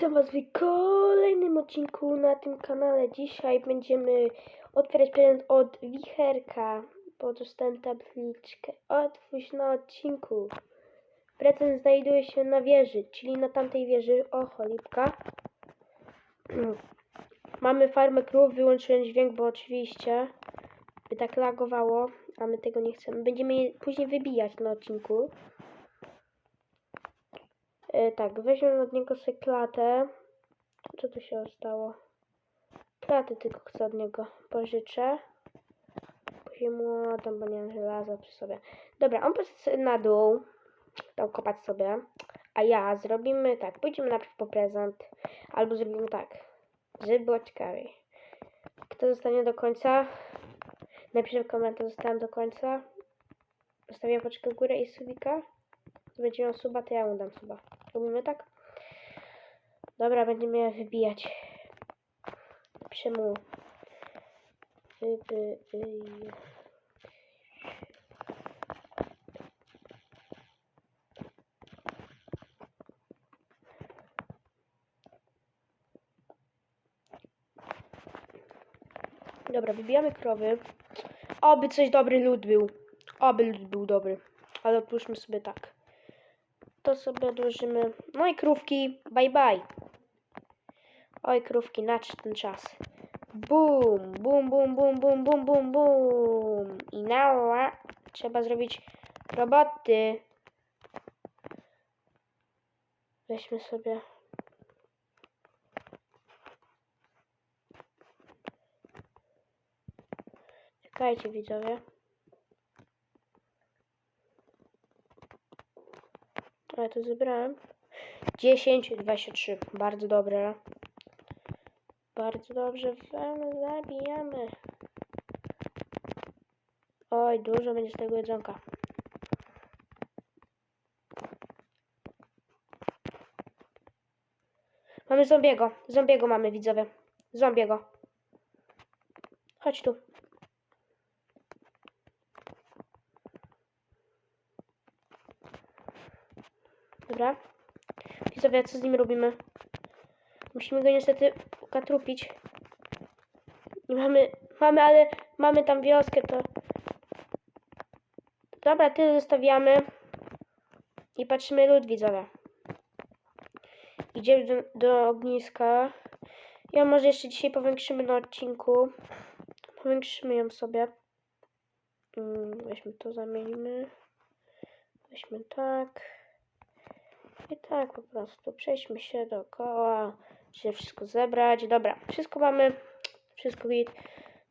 Witam Was w kolejnym odcinku na tym kanale. Dzisiaj będziemy otwierać prezent od Wicherka, bo dostałem tabliczkę. Otwórz na odcinku. Prezent znajduje się na wieży, czyli na tamtej wieży. O, cholipka. Mamy farmę krów, wyłączyłem dźwięk, bo oczywiście by tak lagowało, a my tego nie chcemy. Będziemy je później wybijać na odcinku. E, tak, weźmiemy od niego sobie klatę. Co tu się stało? Klaty tylko chcę od niego pożyczę. Później mu oddam, bo nie mam żelaza przy sobie. Dobra, on poszedł na dół. Tam kopać sobie. A ja zrobimy tak. Pójdziemy najpierw po prezent. Albo zrobimy tak. Żeby było ciekawiej. Kto zostanie do końca? Napiszę w komentarzu, zostałem do końca. Zostawię paczkę w górę i subika. Będzie miał suba, to ja mu dam suba. Robimy tak? Dobra, będziemy je wybijać. Piszę mu. Wyby, wy... Dobra, wybijamy krowy. Oby coś dobry lód był. Oby lód był dobry. Ale odpuszczmy sobie tak. To sobie odłożymy. No i krówki, bye bye. Oj, krówki, nadszedł ten czas. Bum, bum, bum, bum, bum, bum, bum, bum. I now trzeba zrobić roboty. Weźmy sobie. Czekajcie, widzowie. Ale to zebrałem. 10, 23. Bardzo dobre. Bardzo dobrze. Zabijamy. Oj, dużo będzie z tego jedzonka. Mamy zombiego. Zombiego mamy, widzowie. Zombiego. Chodź tu. Dobra. Widzowie, co z nim robimy? Musimy go niestety ukatrupić. Mamy, mamy, ale mamy tam wioskę, to... Dobra, tyle zostawiamy. I patrzymy lód, widzowie. Idziemy do, do ogniska. Ja może jeszcze dzisiaj powiększymy na odcinku. Powiększymy ją sobie. Mm, weźmy to, zamienimy. Weźmy tak. I tak po prostu przejdźmy się dookoła, żeby wszystko zebrać. Dobra, wszystko mamy, wszystko git.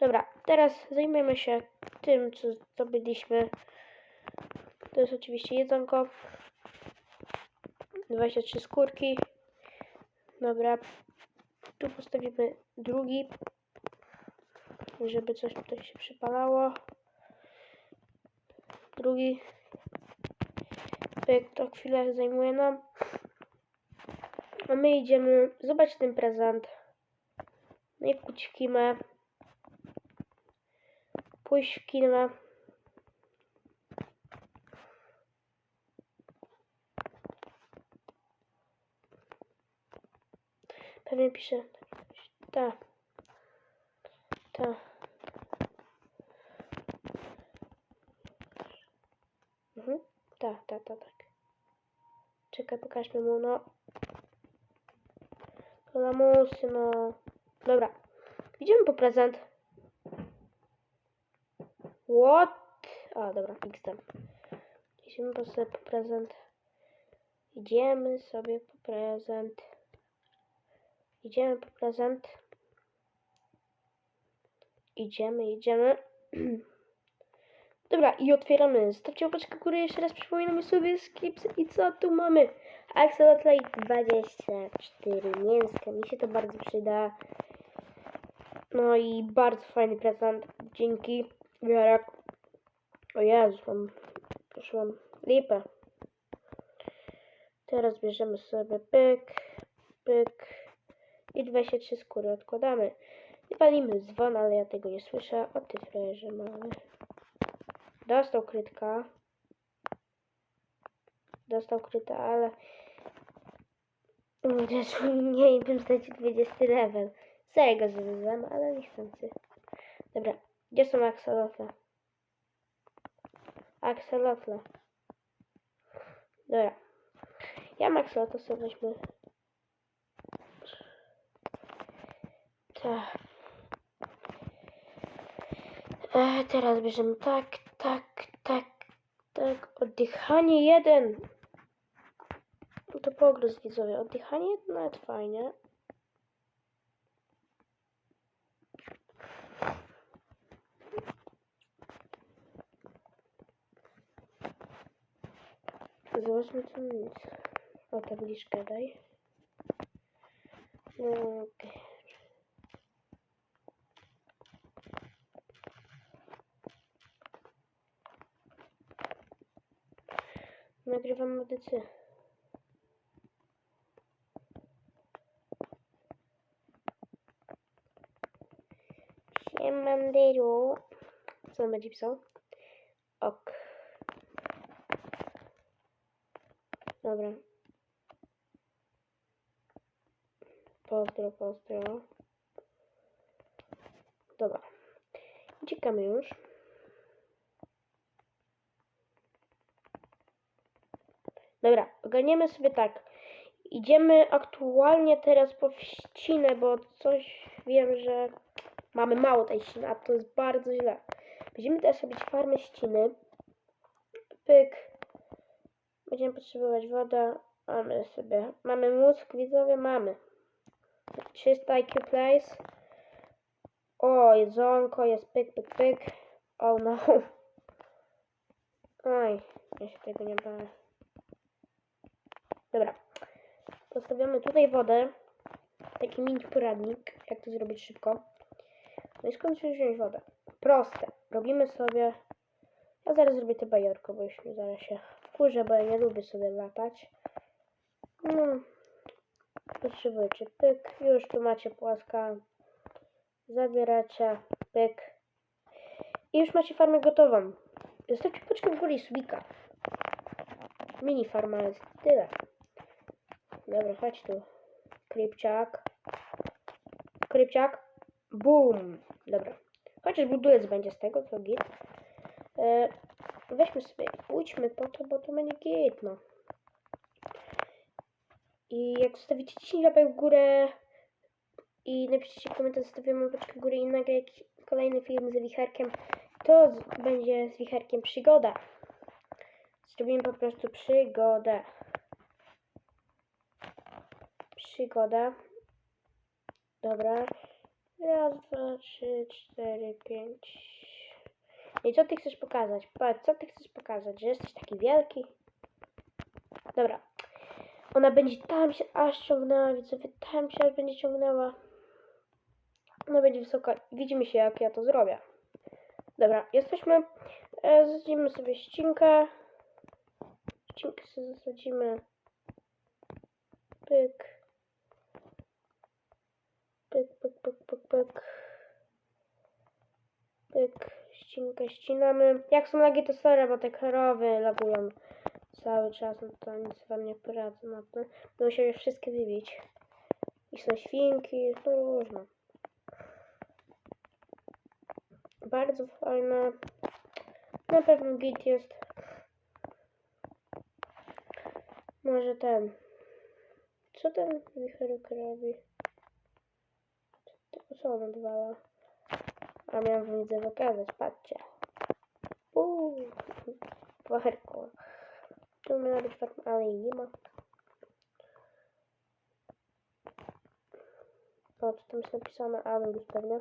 Dobra, teraz zajmiemy się tym, co zdobyliśmy. To jest oczywiście jedzonko. 23 skórki. Dobra, tu postawimy drugi, żeby coś tutaj się przypalało. Drugi Pyk, to chwilę zajmuje nam. A my idziemy zobaczyć ten prezent. No i kuć w kimę. Pójść w kinę. Pewnie pisze. Ta. Ta. Tak, tak, tak, tak. Czekaj, pokażmy mu, no. Lamusy, no. Dobra. Idziemy po prezent. What? A, dobra, XD. Idziemy po sobie po prezent. Idziemy sobie po prezent. Idziemy po prezent. Idziemy, idziemy. Dobra, i otwieramy. Stawcie opaczkę góry, jeszcze raz przypominamy sobie skips i co tu mamy? Axolotl 24 mięska, mi się to bardzo przyda. No i bardzo fajny prezent. Dzięki. Jarek. O Jezu, mam, poszłam lipę. Teraz bierzemy sobie pyk, pyk i 23 skóry odkładamy. I walimy dzwon, ale ja tego nie słyszę. O ty frajerze mamy. Dostał krytka. Dostał kryta, ale... Nie bym zdać 20 level. Serio go zwyzłem, ale nie chcę. Dobra, gdzie są axolotle? Axolotle. Dobra. Ja mam axolotl, sobie weźmy. Tak. E, teraz bierzemy tak, tak, tak, tak. Oddychanie jeden. To pogryz widzowie. Oddychanie jeden nawet fajnie. Zobaczmy co nic. O tabliczkę daj. No medycy. Siemandyru. Co on będzie pisał? Ok. Dobra. Pozdro, pozdro. Dobra. Uciekamy już. Dobra, ogarniemy sobie tak. Idziemy aktualnie teraz po wścinę, bo coś wiem, że mamy mało tej ściny, a to jest bardzo źle. Będziemy teraz robić farmę ściny. Pyk. Będziemy potrzebować wodę. Mamy sobie. Mamy mózg, widzowie? Mamy. 300 IQ place. O, jedzonko, jest pyk, pyk, pyk. Oh no. Oj, ja się tego nie bawię. Dobra. Postawiamy tutaj wodę. Taki mini poradnik, jak to zrobić szybko. No i skąd się wziąć wodę? Proste. Robimy sobie... Ja zaraz zrobię te bajorko, bo już mi zaraz się wkurzę, bo ja nie lubię sobie latać. No. Potrzebujecie pyk. Już tu macie płaska. Zabieracie pyk. I już macie farmę gotową. Zostawcie poczkę w górę i subika. Mini farma jest tyle. Dobra, chodź tu. Krypciak. Krypciak. Bum. Dobra. Chociaż budulec będzie z tego, co git. E, weźmy sobie, pójdźmy po to, bo to będzie git, no. I jak zostawicie 10 łapek w górę i napiszcie komentarz, zostawimy łapeczkę w górę i nagle jakiś kolejny film z wicherkiem, to z, będzie z wicherkiem przygoda. Zrobimy po prostu przygodę. Przygoda. Dobra. Raz, dwa, trzy, cztery, pięć. I co ty chcesz pokazać? Powiedz, co ty chcesz pokazać? Że jesteś taki wielki? Dobra. Ona będzie tam się aż ciągnęła, widzowie, tam się aż będzie ciągnęła. Ona będzie wysoka. Widzimy się, jak ja to zrobię. Dobra, jesteśmy. E, zasadzimy sobie ścinkę. Ścinkę sobie zasadzimy. Pyk, pyk, pyk. Ścinkę ścinamy. Jak są lagi, to sorry, bo te krowy lagują cały czas, no to nic wam nie poradzę na to. Musiał je wszystkie wybić. I są świnki, no różne. Bardzo fajne. Na pewno git jest. Może ten. Co ten wicherek robi? Co- Co on odwala? A miałem wam widzę pokazać, patrzcie. Uuu, wicherko. Tu miała być farma, ale jej nie ma. O, co tam jest napisane? Among Us pewnie.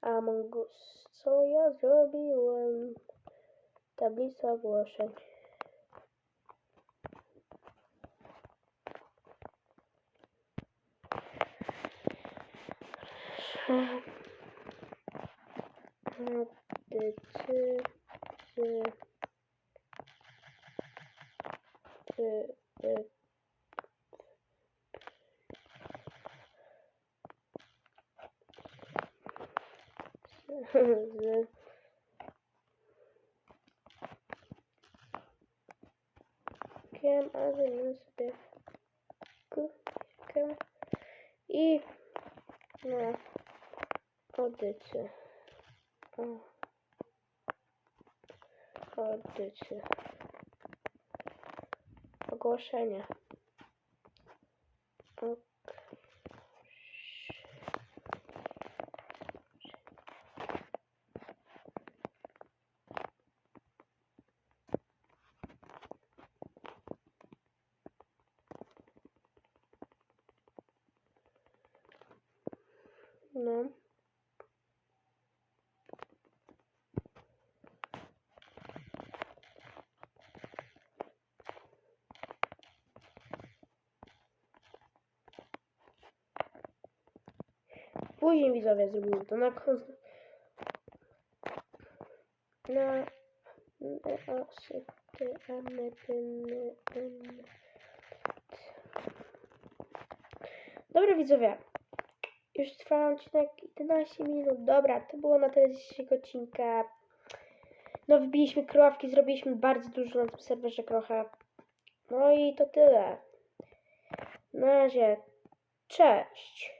Among Us. Co ja zrobiłem? Tablica ogłoszeń. Ty, ty, ty, ty, ty. Z Kiem, a zrobimy sobie I no, audycy. O. Audycy. Ogłoszenia. Ok. No. Później widzowie zrobimy to na kon... Na... Dobra widzowie, już trwa odcinek 11 minut. Dobra, to było na tyle dzisiejszego odcinka. No, wbiliśmy krowki, zrobiliśmy bardzo dużo na tym serwerze trochę. No i to tyle. Na razie, cześć.